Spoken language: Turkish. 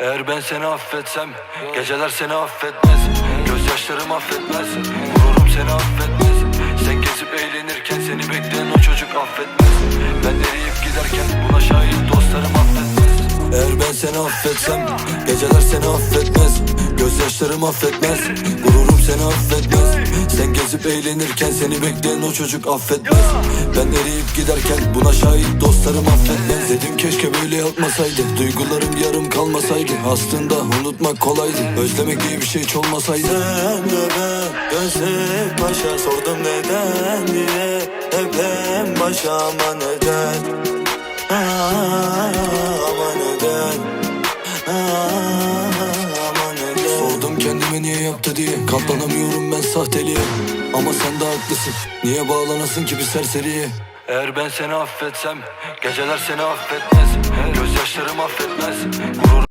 Eğer ben seni affetsem Geceler seni affetmez. Gözyaşlarım affetmez. Gururum seni affetmez. Sen gezip eğlenirken Seni bekleyen o çocuk affetmez. Ben eriyip giderken Buna şahit dostlarım affetmez. Eğer ben seni affetsem Geceler seni affetmez. Gözyaşlarım affetmez. Gururum seni affetmez eğlenirken Seni bekleyen o çocuk affetmez. Ben eriyip giderken Buna şahit dostlarım affetmez. Dedim keşke böyle yapmasaydı Duygularım yarım kalmasaydı. Aslında unutmak kolaydı Özlemek diye bir şey hiç olmasaydı. Sen de dönsek başa sordum neden diye. Hep en başa ama neden kendime niye yaptı diye. Katlanamıyorum ben sahteliğe. Ama sen de haklısın. Niye bağlanasın ki bir serseriye? Eğer ben seni affetsem Geceler seni affetmez. Gururum